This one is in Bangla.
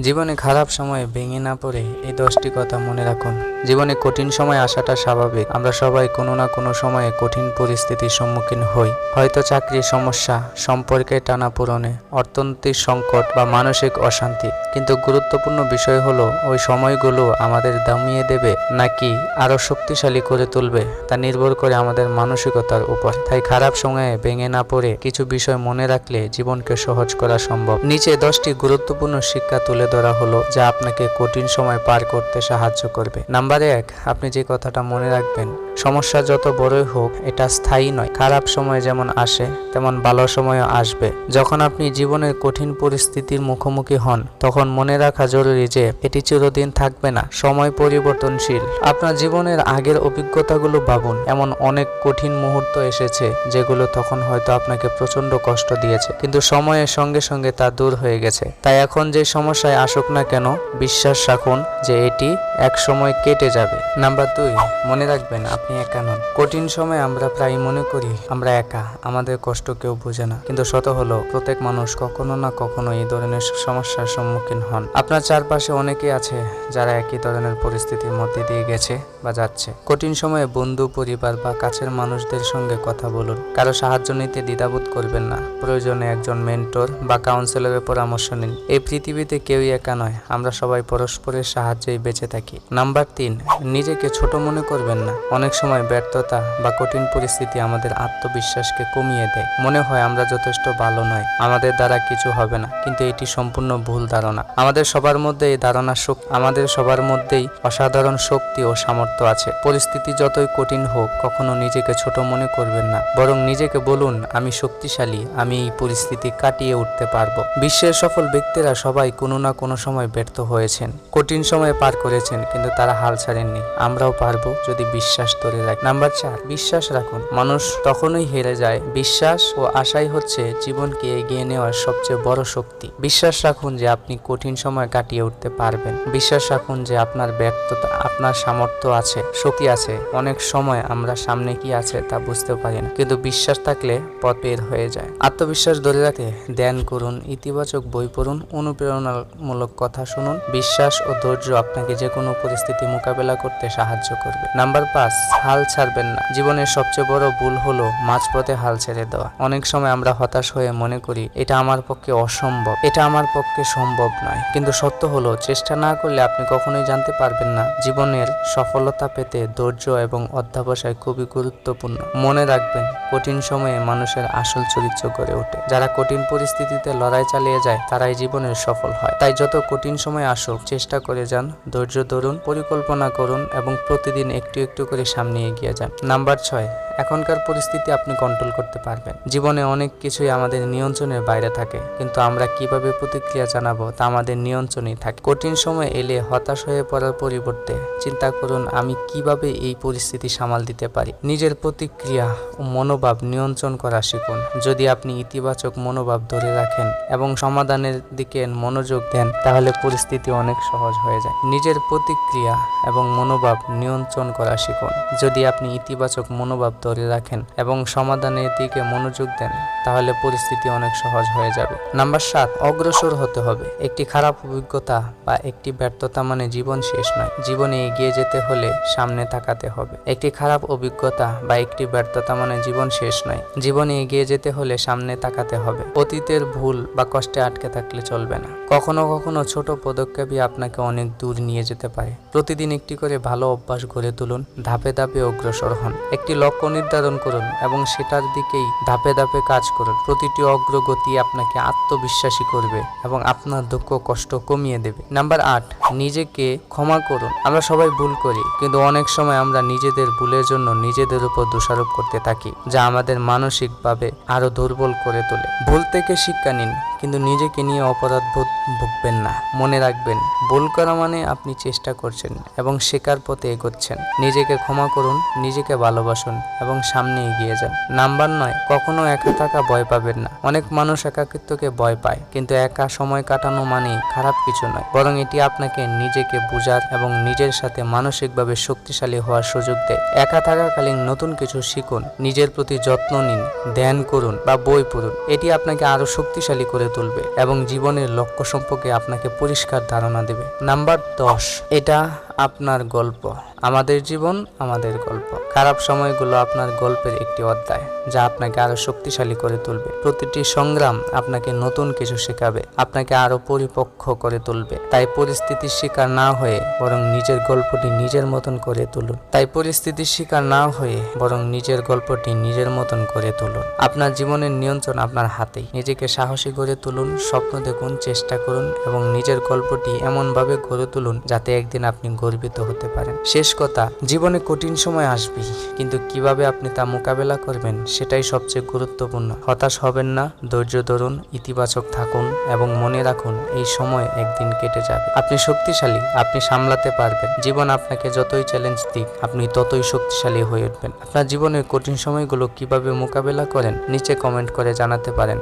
জীবনে খারাপ সময়ে ভেঙে না পড়ে এই দশটি কথা মনে রাখুন। জীবনে কঠিন সময় আসাটা স্বাভাবিক। আমরা সবাই কোনো না কোনো সময়ে কঠিন পরিস্থিতির সম্মুখীন হই। হয়তো চাকরির সমস্যা সম্পর্কে টানা পূরণে অর্থনৈতিক সংকট বা মানসিক অশান্তি। কিন্তু গুরুত্বপূর্ণ বিষয় হলো, ওই সময়গুলো আমাদের দামিয়ে দেবে নাকি আরও শক্তিশালী করে তুলবে তা নির্ভর করে আমাদের মানসিকতার উপর। তাই খারাপ সময়ে ভেঙে না পড়ে কিছু বিষয় মনে রাখলে জীবনকে সহজ করা সম্ভব। নিচে দশটি গুরুত্বপূর্ণ শিক্ষা তুলে ধরা হলো, যা আপনাকে কঠিন সময় পার করতে সাহায্য করবে। নাম্বার এক, আপনি যে কথাটা মনে রাখবেন, সমস্যা যত বড়ই হোক, এটা স্থায়ী নয়। খারাপ সময় যেমন আসে, তেমন ভালো সময়ও আসবে। যখন আপনি জীবনের কঠিন পরিস্থিতির মুখোমুখি হন, তখন মনে রাখা জরুরি যে, এটি চিরদিন থাকবে না, সময় পরিবর্তনশীল। আপনার জীবনের আগের অভিজ্ঞতাগুলো ভাবুন, এমন অনেক কঠিন মুহূর্ত এসেছে, যেগুলো তখন হয়তো আপনাকে প্রচণ্ড কষ্ট দিয়েছে, কিন্তু সময়ের সঙ্গে সঙ্গে তা দূর হয়ে গেছে। তাই এখন যে সমস্যায় আসুক না কেন, বিশ্বাস রাখুন যে এটি এক সময় কেটে যাবে। নাম্বার দুই, মনে রাখবেন আপনি একা নন। কঠিন সময় আমরা প্রায় মনে করি আমরা একা, আমাদের কষ্ট কেউ বোঝে না। কিন্তু শত হলো প্রত্যেক মানুষ কখনো না কখনো এই ধরনের সমস্যার সম্মুখীন হন। আপনার চারপাশে অনেকে আছে যারা একই ধরনের পরিস্থিতির মধ্যে দিয়ে গেছে বা যাচ্ছে। কঠিন সময়ে বন্ধু, পরিবার বা কাছের মানুষদের সঙ্গে কথা বলুন। কারও সাহায্য নিতে দ্বিধাবোধ করবেন না। প্রয়োজনে একজন মেন্টর বা কাউন্সিলরের পরামর্শ নিন। এই পৃথিবীতে কেউই একা নয়, আমরা সবাই পরস্পরের সাহায্যেই বেঁচে থাকি। নাম্বার তিন, নিজেকে ছোট মনে করবেন না। অনেক সময় ব্যর্থতা বা কঠিন পরিস্থিতি আমাদের আত্মবিশ্বাসকে কমিয়ে দেয়। মনে হয় আমরা যথেষ্ট ভালো নয়। আমাদের দ্বারা কিছু হবে না, কিন্তু এটি সম্পূর্ণ ভুল ধারণা। আমাদের সবার মধ্যে এই ধারণা শক- আমাদের সবার মধ্যেই অসাধারণ শক্তি ও সামর্থ্য আছে। পরিস্থিতি যতই কঠিন হোক, কখনো নিজেকে ছোট মনে করবেন না। বরং নিজেকে বলুন, আমি শক্তিশালী, আমি এই পরিস্থিতি কাটিয়ে উঠতে পারব। বিশ্বের সফল ব্যক্তিরা সবাই কোনো না কোনো সময় ব্যর্থ হয়েছেন। কঠিন সময় পার করেছেন। কিন্তু তারা হাল ছাড়েননি। আমরাও পারব যদি বিশ্বাস ধরে রাখি। নাম্বার চার, বিশ্বাস রাখুন। মানুষ তখনই হেরে যায়। বিশ্বাস ও আশাই হচ্ছে জীবনকে এগিয়ে নেওয়ার সবচেয়ে বড় শক্তি। বিশ্বাস রাখুন যে আপনি কঠিন সময় কাটিয়ে উঠতে পারবেন। বিশ্বাস রাখুন যে আপনার ব্যর্থতা, আপনার সামর্থ্য আছে, শক্তি আছে। অনেক সময় আমরা সামনে কি আছে তা বুঝতে পারি না, কিন্তু বিশ্বাস থাকলে পথ বের হয়ে যায়। আত্মবিশ্বাস ধরে রাখতে ধ্যান করুন, ইতিবাচক বই পড়ুন, অনুপ্রেরণামূলক কথা শুনুন। বিশ্বাস ও ধৈর্য আপনাকে যে কোনো পরিস্থিতি মোকাবেলা করতে সাহায্য করবে। নাম্বার পাঁচ, হাল ছাড়বেন না। জীবনের সবচেয়ে বড় ভুল হলো মাঝপথে হাল ছেড়ে দেওয়া। অনেক সময় আমরা হতাশ হয়ে মনে করি, এটা আমার পক্ষে অসম্ভব, এটা আমার পক্ষে সম্ভব নয়। কিন্তু সত্য হলো, চেষ্টা না করলে আপনি কখনোই জানতে পারবেন না, জীবনের সফলতা পেতে ধৈর্য এবং অধ্যাবসায় খুবই গুরুত্বপূর্ণ। মনে রাখবেন, কঠিন সময়ে মানুষের আসল চরিত্র গড়ে ওঠে। যারা কঠিন পরিস্থিতিতে লড়াই চালিয়ে যায়, তারাই জীবনের সফল হয়। তাই যত কঠিন সময় আসুক, চেষ্টা করে যান ধৈর্য ধরুন পরিকল্পনা করুন এবং প্রতিদিন একটু একটু করে সামনে এগিয়ে যান। নাম্বার ছয় এখনকার পরিস্থিতি আপনি কন্ট্রোল করতে পারবেন। জীবনে অনেক কিছুই আমাদের নিয়ন্ত্রণের বাইরে থাকে, কিন্তু আমরা কীভাবে প্রতিক্রিয়া জানাব তা আমাদের নিয়ন্ত্রণেই থাকে। কঠিন সময় এলে হতাশ হয়ে পড়ার পরিবর্তে চিন্তা করুন, আমি কীভাবে এই পরিস্থিতি সামাল দিতে পারি। নিজের প্রতিক্রিয়া ও মনোভাব নিয়ন্ত্রণ করা শিখুন। যদি আপনি ইতিবাচক মনোভাব ধরে রাখেন এবং সমাধানের দিকে মনোযোগ দেন, তাহলে পরিস্থিতি অনেক সহজ হয়ে যায়। নিজের প্রতিক্রিয়া এবং মনোভাব নিয়ন্ত্রণ করা শিখুন। যদি আপনি ইতিবাচক মনোভাব ধরে রাখেন এবং সমাধানের দিকে মনোযোগ দেন, তাহলে পরিস্থিতি অনেক সহজ হয়ে যাবে। নাম্বার সাত, অগ্রসর হতে হবে। একটি খারাপ অভিজ্ঞতা বা একটি ব্যর্থতা মানে জীবন শেষ নয়। জীবনে এগিয়ে যেতে হলে সামনে তাকাতে হবে। একটি খারাপ অভিজ্ঞতা বা একটি ব্যর্থতা মানে জীবন শেষ নয়। জীবনে এগিয়ে যেতে হলে সামনে তাকাতে হবে। অতীতের ভুল বা কষ্টে আটকে থাকলে চলবে না। কখনো কখনো ছোট পদক্ষেপই আপনাকে অনেক দূর নিয়ে যেতে পারে। প্রতিদিন একটি করে ভালো অভ্যাস গড়ে তুলুন। ধাপে ধাপে অগ্রসর হন। একটি লক্ষ্য নির্ধারণ করুন এবং সেটার দিকেই ধাপে ধাপে কাজ করুন। প্রতিটি অগ্রগতি আপনাকে আত্মবিশ্বাসী করবে এবং আপনার দুঃখ কষ্ট কমিয়ে দেবে। নাম্বার আট, নিজেকে ক্ষমা করুন। আমরা সবাই ভুল করি, কিন্তু অনেক সময় আমরা নিজেদের ভুলের জন্য নিজেদের উপর দোষারোপ করতে থাকি, যা আমাদের মানসিকভাবে আরও দুর্বল করে তোলে। ভুল থেকে শিক্ষা নিন, কিন্তু নিজেকে নিয়ে অপরাধ বোধ ভুগবেন না। মনে রাখবেন, ভুল করা মানে আপনি চেষ্টা করছেন এবং শেখার পথে এগোচ্ছেন। নিজেকে ক্ষমা করুন, নিজেকে ভালোবাসুন এবং সামনে এগিয়ে যান। নাম্বার নয়, কখনো একা থাকা ভয় পাবেন না। অনেক মানুষ একাকিত্বকে ভয় পায়, কিন্তু একা সময় কাটানো মানে খারাপ কিছু নয়। বরং এটি আপনাকে নিজেকে বোঝার এবং নিজের সাথে মানসিকভাবে শক্তিশালী হওয়ার সুযোগ দেয়। একা থাকাকালীন নতুন কিছু শিখুন, নিজের প্রতি যত্ন নিন, ধ্যান করুন বা বই পড়ুন। এটি আপনাকে আরও শক্তিশালী করে তুলবে এবং জীবনের লক্ষ্য সম্পর্কে আপনাকে পরিষ্কার ধারণা দেবে। নাম্বার দশ, এটা আপনার গল্প, আমাদের জীবন, আমাদের গল্প। খারাপ সময়গুলো আপনার গল্পের একটি অধ্যায়, যা আপনাকে আরও শক্তিশালী করে তুলবে। প্রতিটি সংগ্রাম আপনাকে নতুন কিছু শেখাবে, আপনাকে আরও পরিপক্ক করে তুলবে। তাই পরিস্থিতির শিকার না হয়ে বরং নিজের গল্পটি নিজের মতন করে তুলুন। তাই পরিস্থিতির শিকার না হয়ে বরং নিজের গল্পটি নিজের মতন করে তুলুন। আপনার জীবনের নিয়ন্ত্রণ আপনার হাতেই। নিজেকে সাহসী করে তুলুন, স্বপ্ন দেখুন, চেষ্টা করুন এবং নিজের গল্পটি এমনভাবে গড়ে তুলুন যাতে একদিন আপনি গর্বিত হতে পারেন। শেষ কথা, জীবনে কঠিন সময় আসবেই, কিন্তু কীভাবে আপনি তা মোকাবেলা করবেন সেটাই সবচেয়ে গুরুত্বপূর্ণ। হতাশ হবেন না, ধৈর্য ধরুন, ইতিবাচক থাকুন এবং মনে রাখুন, এই সময় একদিন কেটে যাবে। আপনি শক্তিশালী, আপনি সামলাতে পারবেন। জীবন আপনাকে যতই চ্যালেঞ্জ দিক, আপনি ততই শক্তিশালী হয়ে উঠবেন। আপনার জীবনের কঠিন সময়গুলো কীভাবে মোকাবেলা করেন, নিচে কমেন্ট করে জানাতে পারেন।